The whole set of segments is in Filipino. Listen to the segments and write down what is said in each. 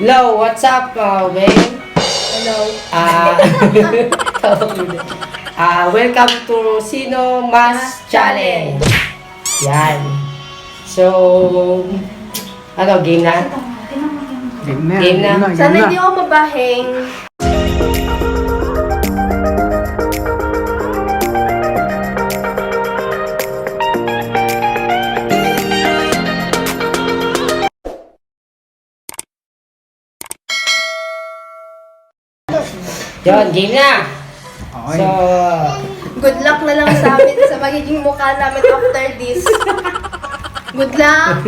Hello, what's up, uh, Wayne? Hello. Ah. Ah, welcome to Sino Mas Challenge. Yan. So, ano, game na? Game na. Game na. Sana na. hindi ako mabahing. Yun, game na. Okay. So, Good luck na lang sa amin sa magiging mukha namin after this. Good luck.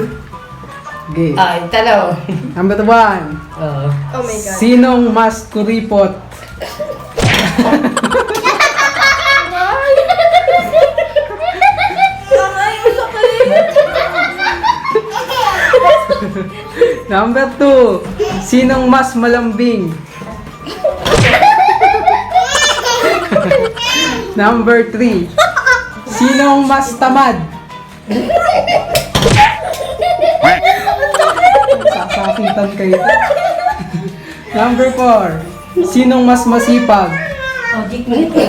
Okay. ah, tanong. Number one. Oh. Oh my God. Sinong mas kuripot? Number two. Sinong mas malambing? Number three. Sinong mas tamad? Sasakitan kayo. Number four. Sinong mas masipag? Mo nito.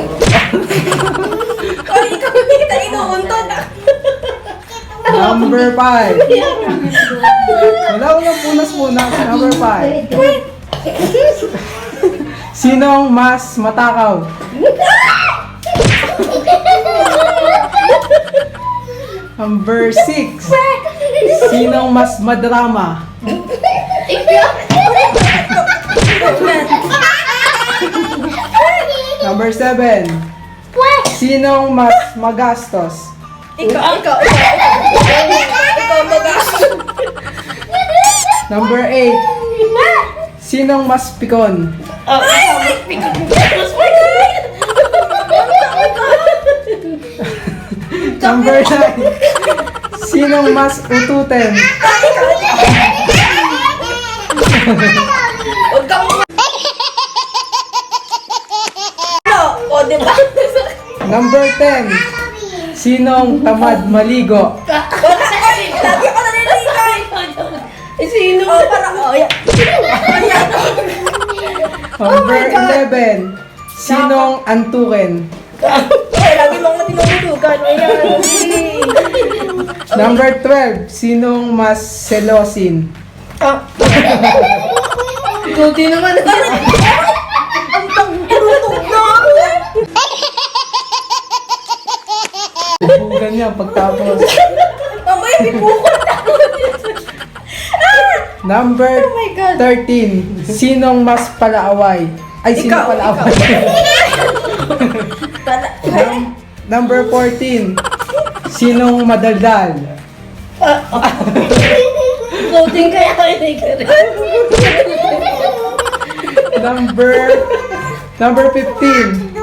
Ay, ikaw kita inuuntod. Number five. Wala ko lang punas-punas. Number five. Sinong mas matakaw? Number six. Sinong mas madrama? Number seven. Sinong mas magastos? Ikaw, ikaw, ikaw, ikaw. Ikaw magastos. Number eight. Sinong mas pikon? Oh, ikaw, mas pikon. Number nine. Sinong mas ututin? Huwag kang Ano? O, di ba? Number 10. Sinong tamad maligo? Lagi ako naliligaw. Eh, sino? Oh, parang, oh, yan. Ayan. Number my God. 11. Sinong antukin? Ay, lagi mong natinutulugan. Ayan. Number 12. Sinong mas selosin? Ah, din naman. ang tangurutog na ako. Bubugan niya pagtapos. Mamaya, bibukol na ako. Number Oh my God. 13. Sinong mas palaaway? Ay, sino Ikaw, palaaway? Num- number 14. Sinong madaldal? Ikaw din kaya kinikilig. Number Number 15.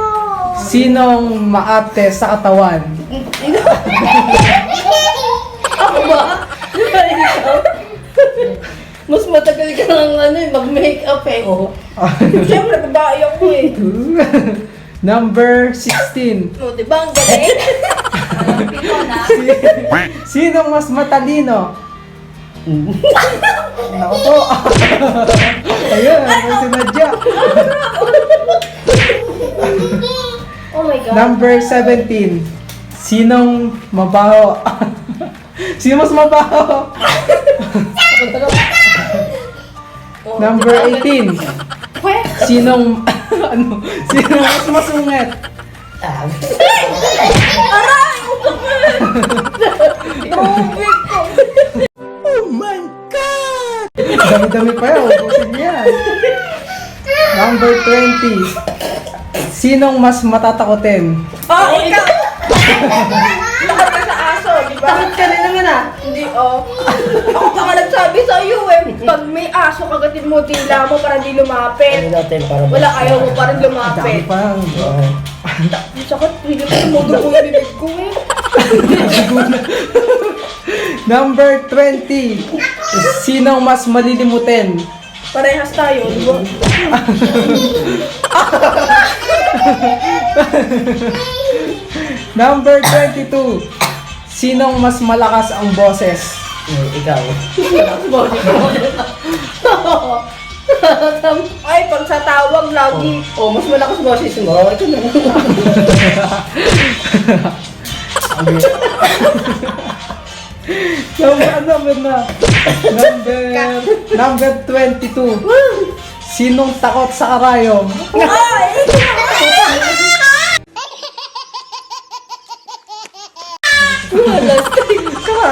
Sinong maate sa katawan? Ako ba? Ay, ikaw. Mas matagal ka ng ano, eh, mag-makeup eh. Oh. Siyempre, babae ako eh. Number 16. O, di ba? Ang galing. Sinong mas matalino? Naku po. Ayun, may sinadya. Oh my God. Number 17. Sinong mabaho? Sino mas mabaho? Number 18. Pwede. Sinong ano? Sinong mas masungit? Aray! Tubig ko. Dami-dami pa yun. Ubusin niya. Number 20. Sinong mas matatakotin? Oh, ikaw! Takot ka sa aso, di ba? Takot ka rin Hindi, oh. Ako pa nga nagsabi sa iyo eh. Pag may aso, kagatin mo tila mo para di Ano lumapit. natin para Wala, ayaw mo para Dami lumapit. pa. Ang sakit, hindi ko mo ko yung bibig ko eh. Number 20. Sinong mas malilimutin? Parehas tayo, di ba? Number 22. Sinong mas malakas ang boses? Eh, ikaw. Ay, pag sa tawag, lagi. oh, mas malakas boses mo. Ito na. Number, number na. Number, number 22. Sinong takot sa karayom?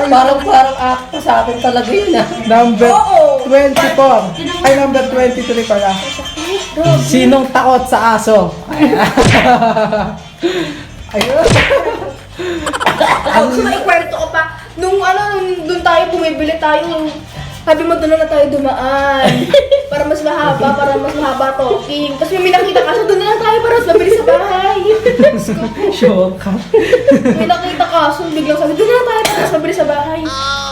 parang parang akta sa akin talaga yun ah. Number Oo. 24. Ay, number 23 pala. Sinong takot sa aso? Ayun. Ako gusto ikwento ko pa. Nung ano, nung doon tayo bumibili tayo, sabi mo doon na tayo dumaan. para mas mahaba, para mas mahaba talking. Tapos may nakita ka, so doon na lang tayo para bahay. Sure ka. may nakita ka, so biglang sabi, doon na tayo para mas mabilis sa bahay.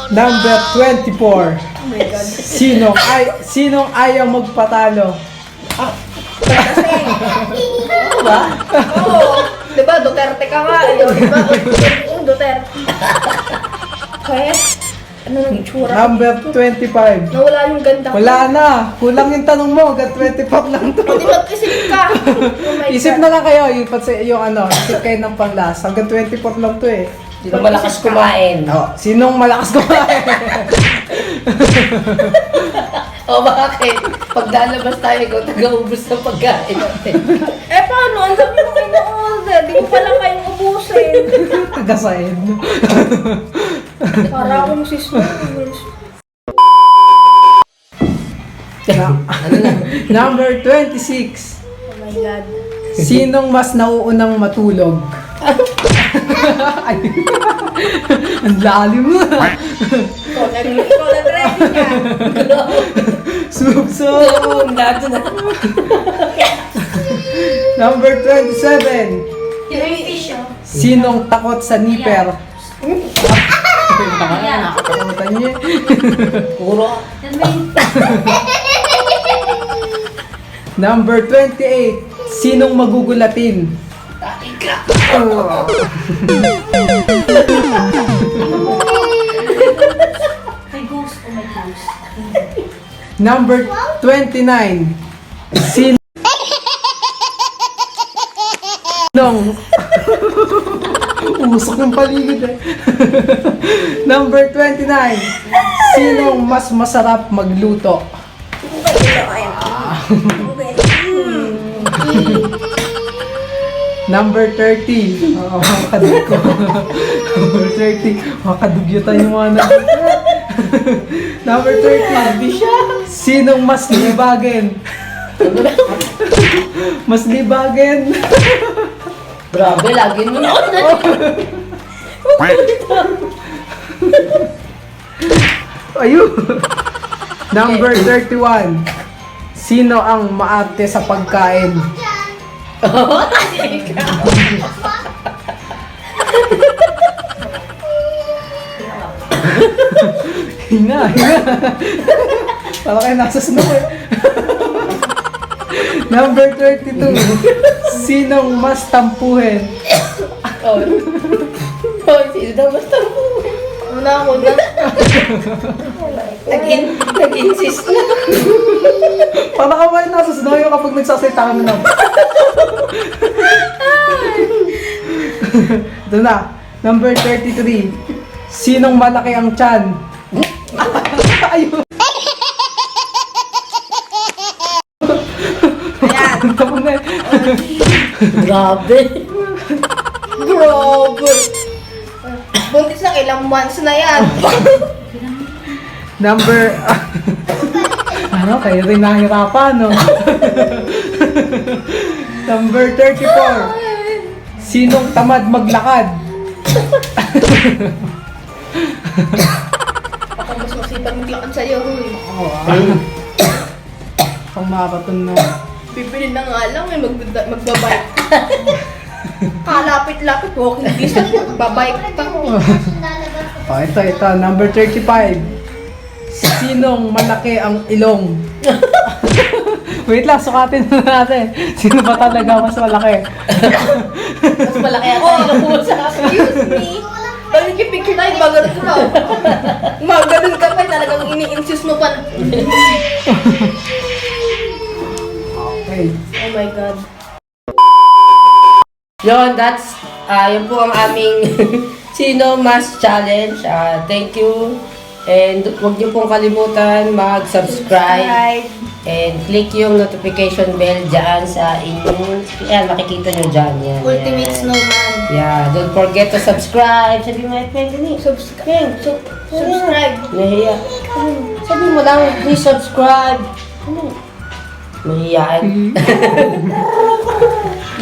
Number 24. Oh my God. Sinong ay sinong ayaw magpatalo? Kasi, Ano ba? oo, di ba, Duterte ka nga, eh, di ba? Oo, Duterte. Kaya, itsura? Number 25. Nawala yung ganda ko. Wala na. Kulang yung tanong mo. Hanggang 25 lang to. Hindi mag-isip ka. Oh my Isip God. na lang kayo. Yung, yung ano, isip kayo ng panglas. Hanggang 24 lang to eh. Sino malakas kumain? Oh, sinong malakas kumain? O bakit? Pag lalabas tayo, ikaw taga-ubos ng pagkain natin. Eh paano? Ang dami mo in-order. Di mo pala kayong ubusin. Tagasayin. Para akong si Smalls. Number 26. Oh my God. Sinong mas nauunang matulog? Ay, Ang lalim mo. Ikaw nag-ready niya. Subso. Oo, na. Number 27. Yung fish, oh. Sinong takot sa nipper? Nakakatakutan niya. Puro. Number 28. Sinong magugulatin? Oh. Number 29. Sin Nong Usok ng paligid eh. Number 29. Sinong mas masarap magluto? Number 30. Oo, makadug ko. Number 30. Makadugyutan yung mga nag- Number 30. Sinong mas libagin? mas libagin. Grabe, lagi mo na. Ayun. Number 31. Sino ang maarte sa pagkain? hinga, hinga. Para kayo nasa snow eh. Number 32. Sinong mas tampuhin? Oh, oh sino daw basta mo? Una ako na. Nag-in- Nag-insist na. Para ka ba nasa yung kapag nagsasalita ka na. Ito na. Number 33. Sinong malaki ang tiyan? Ayun. Ayan. Tapos na. Grabe. Grabe. Buntis ng ilang months na yan. Number... ano, kayo rin nahirapan, no? Number 34. Sinong tamad maglakad? Ako mas masipag maglakad sa'yo, huy. Oh, ah. Pang marathon no. Bibili na nga lang, eh, magda- magbabike. Kalapit-lapit, walking distance, magbabike pa. Oh, ito, ito. Number 35. Sinong malaki ang ilong? Wait lang, sukatin na natin. Sino ba talaga mas malaki? Mas malaki ata yung mo sa akin. Excuse me. Pag nagpipicture tayo, maganon ka. Maganon ka pa, talagang ini-insist mo pa. My God. Yon, that's, ah yun po ang aming Sino Mas Challenge. Ah thank you. And huwag niyo pong kalimutan mag-subscribe. And click yung notification bell dyan sa inyong, yan, makikita nyo dyan. Yan, Ultimate yan. Snowman. Yeah, don't forget to subscribe. Sabi mo, Peng, gani. Subscribe. Peng, Subscribe. Nahiya. Sabi mo lang, please subscribe. Ano? Mahiyaan.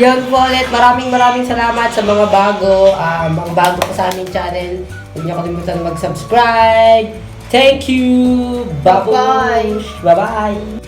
Yun po ulit. Maraming maraming salamat sa mga bago. ah mga bago pa sa aming channel. Huwag niyo kalimutan mag-subscribe. Thank you. Bye-bye. Bye-bye.